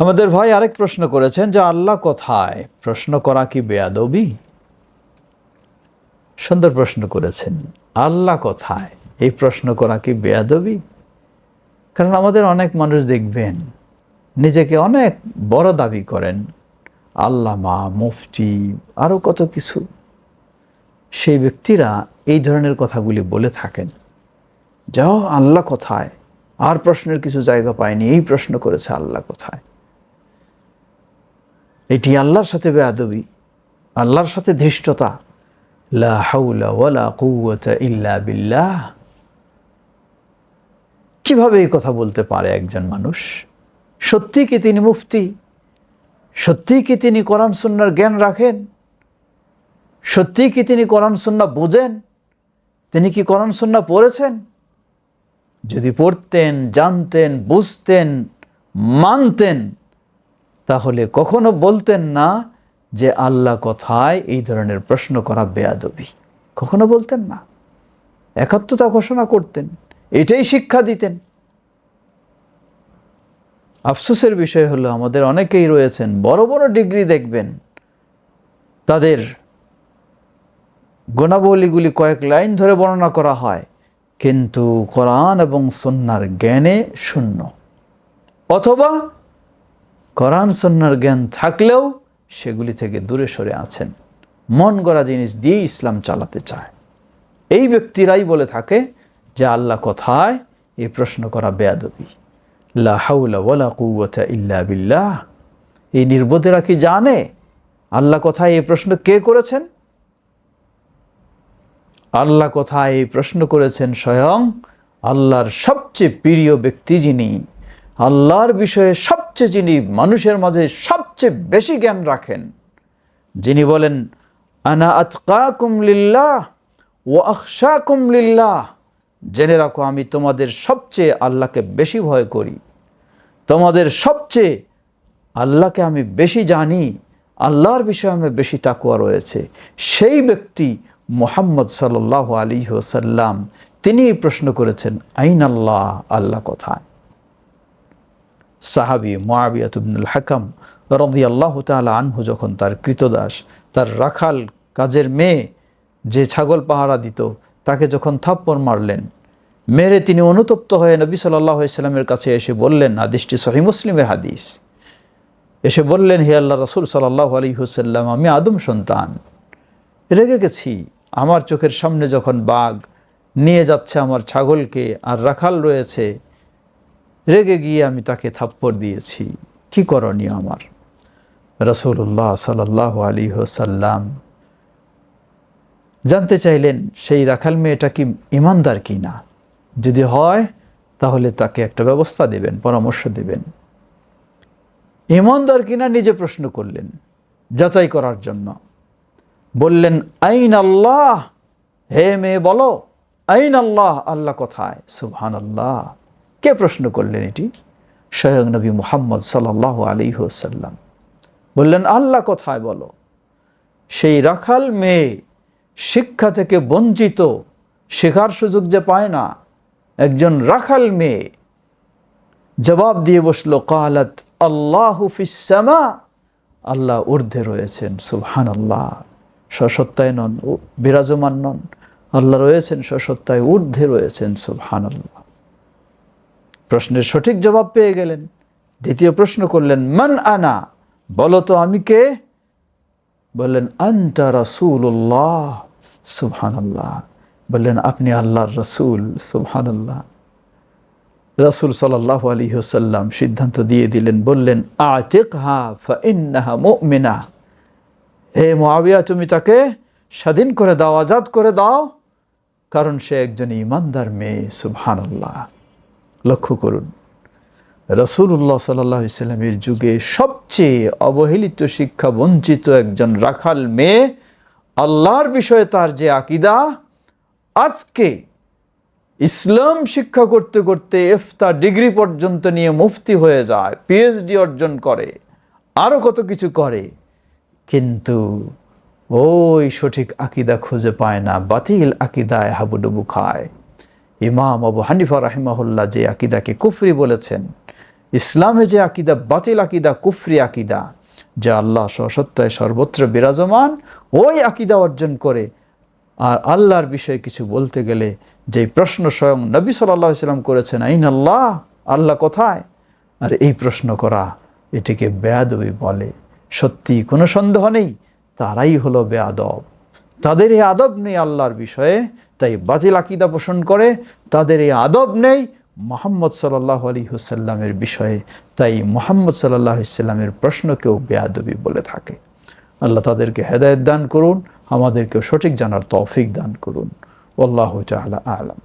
আমাদের ভাই আরেক প্রশ্ন করেছেন যে আল্লাহ কোথায়? প্রশ্ন করা কি বেয়াদবি? সুন্দর প্রশ্ন করেছেন। আল্লাহ কোথায়? এই প্রশ্ন করা কি বেয়াদবি? কারণ আমাদের অনেক মানুষ দেখবেন, নিজেকে অনেক বড় দাবি করেন। আল্লামা মুফতি আরও কত কিছু। সেই ব্যক্তিরা এই ধরনের কথাগুলি বলে থাকেন। যাও, আল্লাহ কোথায়? আর প্রশ্নের কিছু জায়গা পায়নি, এই প্রশ্ন করেছে আল্লাহ কোথায়? এটি আল্লাহর সাথে বেয়াদবি, আল্লাহর সাথে ধৃষ্টতা। লা হাউলা ওয়ালা কুওয়াতা ইল্লা বিল্লাহ। কীভাবে এই কথা বলতে পারে একজন মানুষ? সত্যি কি তিনি মুফতি? সত্যি কি তিনি কোরআন সুন্নার জ্ঞান রাখেন? সত্যি কি তিনি কোরআন সুন্না বোঝেন? তিনি কি কোরআন সুন্না পড়েছেন? যদি পড়তেন, জানতেন, বুঝতেন, মানতেন তাহলে কখনো বলতেন না যে আল্লাহ কথায় এই ধরনের প্রশ্ন করা বেয়াদবি। কখনো বলতেন না। একাত্মতা ঘোষণা করতেন, এটাই শিক্ষা দিতেন। আফসোসের বিষয় হলো, আমাদের অনেকেই রয়েছেন, বড় বড় ডিগ্রি দেখবেন, তাদের গুণাবলীগুলি কয়েক লাইন ধরে বর্ণনা করা হয়, কিন্তু কোরআন এবং সন্ন্যার জ্ঞানে শূন্য। অথবা কোরআন সন্ন্যার জ্ঞান থাকলেও সেগুলি থেকে দূরে সরে আছেন। মন গড়া জিনিস দিয়ে ইসলাম চালাতে চায়। এই ব্যক্তিরাই বলে থাকে যে আল্লাহ কোথায়? এ প্রশ্ন করা বেয়াদবি। লা হাউলা ওয়ালা কুওয়াতা ইল্লা বিল্লাহ। এই নির্বোধেরা কি জানে আল্লাহ কোথায় এই প্রশ্ন কে করেছেন? আল্লাহ কোথায় এই প্রশ্ন করেছেন স্বয়ং আল্লাহর সবচেয়ে প্রিয় ব্যক্তি যিনি, আল্লাহর বিষয়ে সবচেয়ে যিনি মানুষের মাঝে সবচেয়ে বেশি জ্ঞান রাখেন, যিনি বলেন, আনা আতকাকুম লিল্লাহ ও আখশাকুম লিল্লাহ। জেনে রাখো, আমি তোমাদের সবচেয়ে আল্লাহকে বেশি ভয় করি। তোমাদের সবচেয়ে আল্লাহকে আমি বেশি জানি, আল্লাহর বিষয়ে আমি বেশি তাকুয়া রয়েছে। সেই ব্যক্তি মোহাম্মদ সাল্লাহ আলী ওসাল্লাম তিনি প্রশ্ন করেছেন, আইন আল্লাহ? আল্লাহ কোথায়? সাহাবি মোয়াবিয়াতুবনুল হাকাম রদি আল্লাহ তালা আনহু যখন তার কৃতদাস, তার রাখাল কাজের মেয়ে যে ছাগল পাহারা দিত, তাকে যখন থাপ্পড় মারলেন, মেরে তিনি অনুতপ্ত হয়ে নবী সাল্লাহ ইসলামের কাছে এসে বললেন, হাদিসটি সহি মুসলিমের হাদিস। এসে বললেন, হে আল্লাহ রসুল সাল্লাহ আলী হুসাল্লাম আমি আদম সন্তান। রেগে গেছি। আমার চোখের সামনে যখন বাঘ নিয়ে যাচ্ছে আমার ছাগলকে আর রাখাল রয়েছে রেগে গিয়ে আমি তাকে থাপ্পড় দিয়েছি। কি করণীয় আমার? রসুল্লাহ সাল্লাহ আলী হোসাল্লাম জানতে চাইলেন, সেই রাখাল মেয়েটা কি ইমানদার কি না? যদি হয়, তাহলে তাকে একটা ব্যবস্থা দেবেন, পরামর্শ দেবেন। ইমানদার কিনা নিজে প্রশ্ন করলেন, যাচাই করার জন্য। বললেন, আইন আল্লাহ? হে মেয়ে, বলো, আইন আল্লাহ আল্লাহ কোথায়? সুবহান আল্লাহ কে প্রশ্ন করলেন এটি? স্বয়ং নবী মোহাম্মদ সাল্লাহ আলী হোসাল্লাম বললেন, আল্লাহ কোথায় বলো? সেই রাখাল মেয়ে শিক্ষা থেকে বঞ্চিত, শেখার সুযোগ যে পায় না, একজন রাখাল মেয়ে। জবাব দিয়ে বসল, কালাত, আল্লাহ হুফিসামা আল্লাহ ঊর্ধ্বে রয়েছেন সুবহান আল্লাহ সসত্তায় নন, বিরাজমান নন, আল্লাহ রয়েছেন সসত্তায় ঊর্ধ্বে রয়েছেন সুবহান আল্লাহ প্রশ্নের সঠিক জবাব পেয়ে গেলেন। দ্বিতীয় প্রশ্ন করলেন, মান আনা? বলো তো, আমি কে? বললেন, আন্তা রাসুল্লাহ সুবহান আল্লাহ বললেন, আপনি আল্লাহর রসুল। সুবহান আল্লাহ রসুল সাল্লাহ আলী হোসাল্লাম সিদ্ধান্ত দিয়ে দিলেন, বললেন আতিক হা ফিন্নাহা মুমিনা। হে মোয়াবিয়া তুমি তাকে স্বাধীন করে দাও, আজাদ করে দাও, কারণ সে একজন ইমানদার মেয়ে। সুবহান আল্লাহ লক্ষ্য করুন। রসুল্লাহ সাল্লাহ ইসলামের যুগে সবচেয়ে অবহেলিত শিক্ষা বঞ্চিত একজন রাখাল মেয়ে, আল্লাহর বিষয়ে তার যে আকিদা, আজকে ইসলাম শিক্ষা করতে করতে এফতা ডিগ্রি পর্যন্ত নিয়ে মুফতি হয়ে যায় পিএইচডি অর্জন করে আরও কত কিছু করে, কিন্তু ওই সঠিক আকিদা খুঁজে পায় না, বাতিল আকিদায় হাবুডুবু খায়। ইমাম আবু হানিফা রাহিমাহুল্লাহ যে আকিদাকে কুফরি বলেছেন, ইসলামে যে আকিদা, বাতিল আকিদা, কুফরি আকিদা, যা আল্লাহ সত্যায় সর্বত্র বিরাজমান, ওই আকিদা অর্জন করে আর আল্লাহর বিষয়ে কিছু বলতে গেলে যে প্রশ্ন স্বয়ং নবী সাল্লাহ ইসলাম করেছেন, আইন আল্লাহ? আল্লাহ কোথায়? আর এই প্রশ্ন করা এটিকে বেয়াদবি বলে। সত্যি কোনো সন্দেহ নেই, তারাই হলো বেয়াদব। তাদের এই আদব নেই আল্লাহর বিষয়ে তাই বাতিল আকিদা পোষণ করে, তাদের এই আদব নেই মোহাম্মদ সাল্লাহ আলী হুসাল্লামের বিষয়ে। তাই মোহাম্মদ সাল্লাহ সাল্লামের প্রশ্নকেও বেয়াদবি বলে থাকে। আল্লাহ তাদেরকে হেদায়ত দান করুন, আমাদেরকেও সঠিক জানার তৌফিক দান করুন। আল্লাহ তালা আলম।